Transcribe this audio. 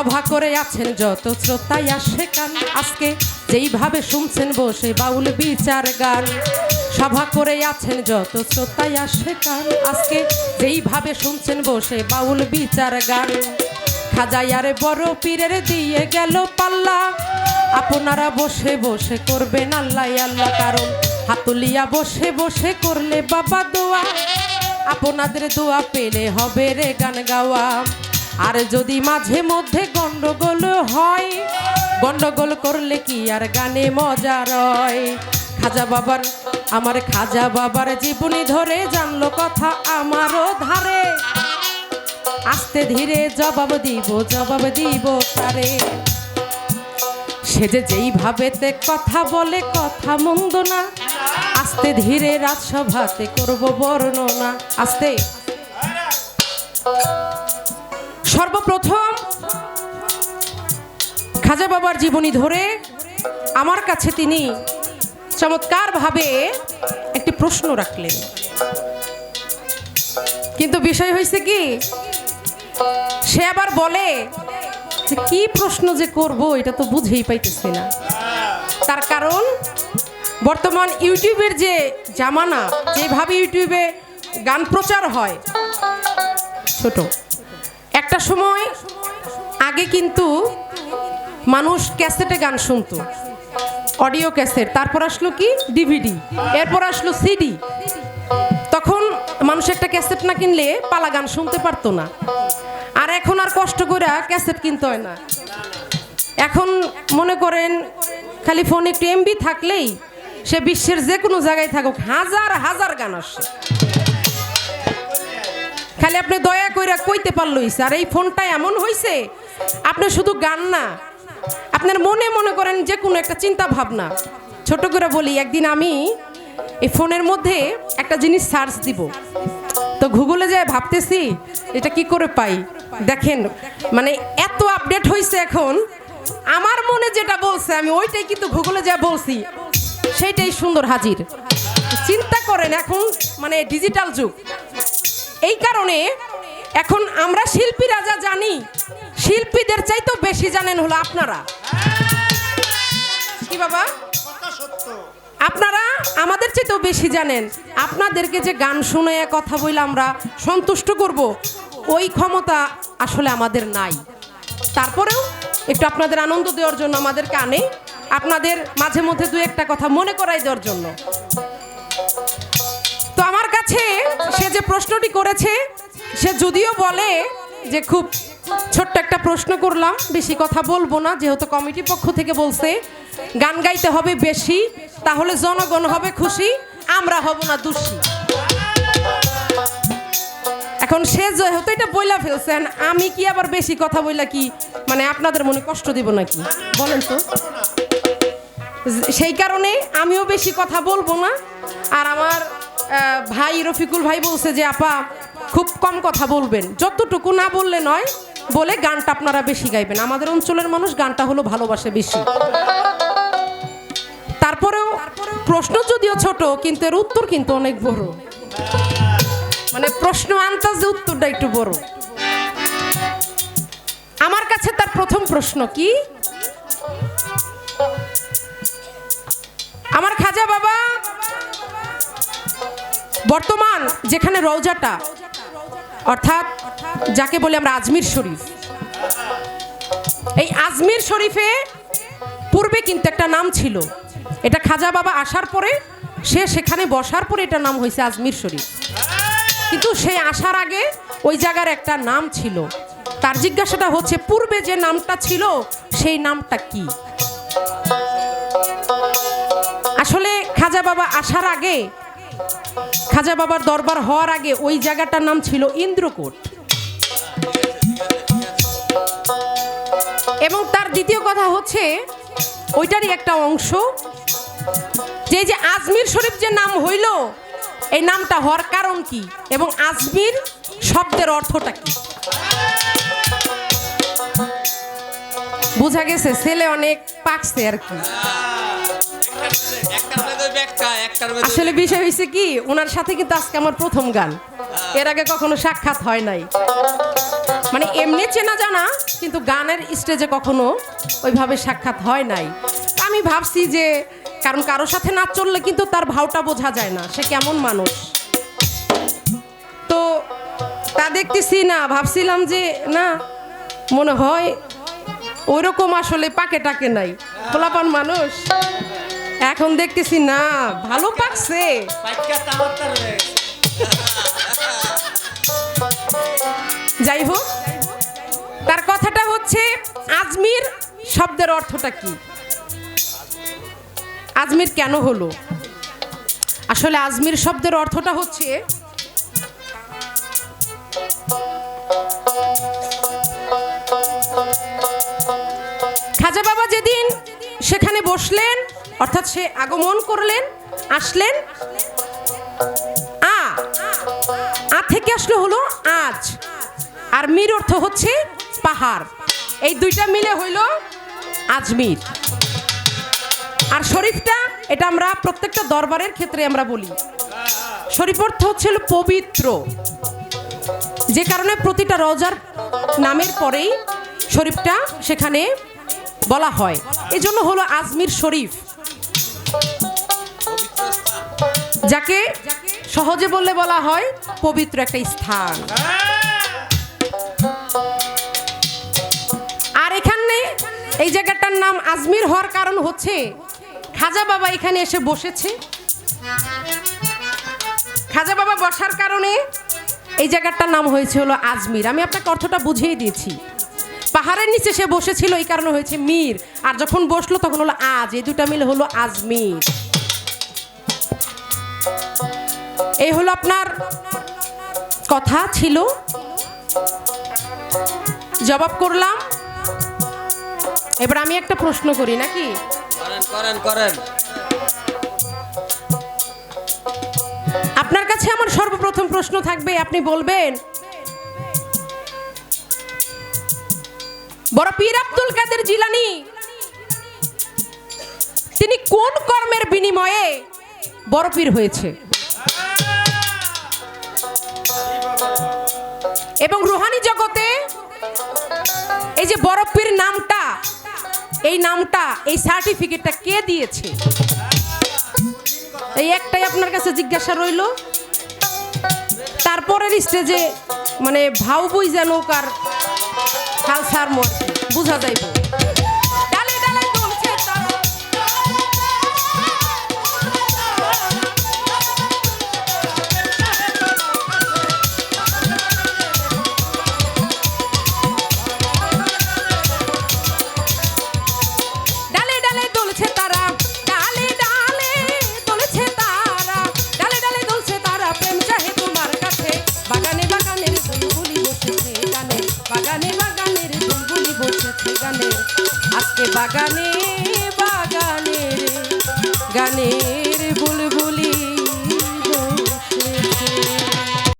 সভা করে আছেন যত শ্রোতাই আসে কান আজকে যেইভাবে শুনছেন বসে বাউল বিচার গান। সভা করে আছেন যত শ্রোতাই আসে কান আজকে যেইভাবে শুনছেন বসে বাউল বিচার গান। খাজাইয়ারে বড় পীরের দিয়ে গেল পাল্লা। আপনারা বসে বসে করবেন আল্লাহ আল্লাহ কারণ। হাতুলিয়া বসে বসে করলে বাবা দোয়া। আপনাদের দোয়া পেলে হবে রে গান গাওয়া। আর যদি মাঝে মধ্যে গন্ডগোল হয়, গন্ডগোল করলে কি আর গানে মজা রয়? খাজা বাবার, আমার খাজা বাবার জীবনী ধরে জানলো কথা আমারও ধারে। আস্তে ধীরে জবাব দিব জবাব দিব তারে সে যে যেইভাবেতে কথা বলে, কথা মন্দ না। আস্তে ধীরে রাজসভাতে করব বর্ণনা। আস্তে। সর্বপ্রথম খাজা বাবার জীবনী ধরে আমার কাছে তিনি চমৎকারভাবে একটি প্রশ্ন রাখলেন। কিন্তু বিষয় হয়েছে কি, সে আবার বলে যে কি প্রশ্ন যে করব এটা তো বুঝেই পাইতেছি না। তার কারণ, বর্তমান ইউটিউবের যে জামানা, যেভাবে ইউটিউবে গান প্রচার হয়, ছোট একটা সময় আগে কিন্তু মানুষ ক্যাসেটে গান শুনতো, অডিও ক্যাসেট, তারপর আসলো কি? ডিভিডি, এরপর আসলো সিডি। তখন মানুষ একটা ক্যাসেট না কিনলে পালা গান শুনতে পারতো না। আর এখন আর কষ্ট করে ক্যাসেট কিনতে হয় না। এখন মনে করেন, খালি ফোনে একটু এমবি থাকলেই সে বিশ্বের যে কোনো জায়গায় থাকুক, হাজার হাজার গান আসে। খালি আপনি দয়া কইরা কইতে পারলই আর এই ফোনটা এমন হইছে, আপনি শুধু গান না, আপনার মনে মনে করেন যে কোনো একটা চিন্তা ভাবনা। ছোট করে বলি, একদিন আমি এই ফোনের মধ্যে একটা জিনিস সার্চ দিব। তো গুগলে যায় ভাবতেছি, এটা কি করে পাই? দেখেন মানে এত আপডেট হয়েছে এখন, আমার মনে যেটা বলছে, আমি ওইটাই কিন্তু গুগলে যা বলছি, সেইটাই সুন্দর হাজির। চিন্তা করেন এখন মানে ডিজিটাল যুগ। এই কারণে এখন আমরা শিল্পীরা যা জানি, শিল্পীদের চাইতেও বেশি জানেন হলো আপনারা। কি বাবা? আপনারা আমাদের চাইতেও বেশি জানেন। আপনাদেরকে যে গান শুনে কথা বলে আমরা সন্তুষ্ট করব, ওই ক্ষমতা আসলে আমাদের নাই। তারপরেও একটু আপনাদের আনন্দ দেওয়ার জন্য আমাদের কানে আপনাদের মাঝে মধ্যে দু একটা কথা মনে করাই দেওয়ার জন্য। আমার কাছে সে যে প্রশ্নটি করেছে, সে যদিও বলে যে খুব ছোট্ট একটা প্রশ্ন করলাম, বেশি কথা বলব না, যেহেতু কমিটি পক্ষ থেকে বলছে, গান গাইতে হবে বেশি, তাহলে জনগণ হবে খুশি, আমরা হব না দোষী। এখন সে যেহেতু এটা বইলা ফেলছেন আমি কি আবার বেশি কথা বইলা কি মানে আপনাদের মনে কষ্ট দিব নাকি? বলেন তো। সেই কারণে আমিও বেশি কথা বলব না, আর আমার ভাই রফিকুল ভাই বলছে যে, আপা, খুব কম কথা বলবেন। যতটুকু না বললে নয়, বলে গানটা আপনারা বেশি গাইবেন। আমাদের অঞ্চলের মানুষ গানটা হলো ভালোবাসে বেশি। তারপরেও প্রশ্ন যদিও ছোট, কিন্তু এর উত্তর কিন্তু অনেক বড়। মানে প্রশ্ন আন্তাজে উত্তরটা একটু বড়। আমার কাছে তার প্রথম প্রশ্ন কি? আমার খাজা বাবা বর্তমান যেখানে রওজাটা, অর্থাৎ যাকে বলে আমরা আজমির শরীফ। এই আজমির শরীফে পূর্বে কিন্তু একটা নাম ছিল। এটা খাজা বাবা আসার পরে, সে সেখানে বসার পরে এটা নাম হয়েছে আজমির শরীফ। কিন্তু সে আসার আগে ওই জায়গার একটা নাম ছিল। তার জিজ্ঞাসাটা হচ্ছে, পূর্বে যে নামটা ছিল, সেই নামটা কি? আসলে খাজা বাবা আসার আগে খাজা বাবার দরবার হওয়ার আগে ওই জায়গাটার নাম ছিল ইন্দ্রকোট। এবং তার দ্বিতীয় কথা হচ্ছে, ওইটারই একটা অংশ। যে যে আজমির শরীফ যে নাম হইল, এই নামটা হওয়ার কারণ কি? এবং আজমির শব্দের অর্থটা কি? বোঝা গেছে, ছেলে অনেক পাকছে আর কি। আসলে বিষয় হয়েছে কি ওনার সাথে কিন্তু আজকে আমার প্রথম গান। এর আগে কখনো সাক্ষাৎ হয় নাই। মানে এমনি চেনা জানা কিন্তু গানের স্টেজে কখনো ওইভাবে সাক্ষাৎ হয় নাই। আমি ভাবছি যে কারণ কারোর সাথে না চললে কিন্তু তার ভাওটা বোঝা যায় না সে কেমন মানুষ? তো তা দেখতেছি না ভাবছিলাম যে না মনে হয় ওইরকম আসলে পাকে টাকে নাই। খোলাপান মানুষ? এখন দেখতেছি না, ভালো পাকছে। যাই হোক, তার কথাটা হচ্ছে, আজমির শব্দের অর্থটা কি? আজমির কেন হলো? আসলে আজমির শব্দের অর্থটা হচ্ছে সেখানে বসলেন, অর্থাৎ সে আগমন করলেন, আসলেন। আ আ থেকে আসলে হলো আজ। আর মির অর্থ হচ্ছে পাহাড়। এই দুইটা মিলে হইল আজমির। আর শরীফটা, এটা আমরা প্রত্যেকটা দরবারের ক্ষেত্রে আমরা বলি। শরীফ অর্থ হচ্ছে পবিত্র। যে কারণে প্রতিটা রজার নামের পরেই শরীফটা সেখানে বলা হয়। এজন্য হলো আজমির শরীফ। যাকে সহজে বললে বলা হয় পবিত্র একটা স্থান। আর এখানে এই জায়গাটার নাম আজমির হওয়ার কারণ হচ্ছে, খাজা বাবা এখানে এসে বসেছে। খাজা বাবা বসার কারণে এই জায়গাটার নাম হয়েছে হলো আজমির। আমি আপনাকে অর্থটা বুঝিয়ে দিয়েছি। পাহাড়ের নিচে সে বসেছিল এই কারণে হয়েছে মীর। আর যখন বসল তখন হলো আজ। এই দুটা মিলে হলো আজমির। এই হলো আপনার কথা ছিল। জবাব করলাম। এবার আমি একটা প্রশ্ন করি নাকি? করেন করেন করেন। আপনার কাছে আমার সর্বপ্রথম প্রশ্ন থাকবে আপনি বলবেন বড় পীর আব্দুল কাদের জিলানি। তিনি কোন কর্মের বিনিময়ে বড় পীর হয়েছে? এবং রুহানি জগতে এই যে বড় পীর নামটা, এই নামটা, এই সার্টিফিকেটটা কে দিয়েছে? এই একটাই আপনার কাছে জিজ্ঞাসা রইল। তারপরের স্টেজে মানে ভাও বই যেন কার খালসার মর বুঝা যাইব। আজকে বাগানে বাগানের গানের বুলবুলি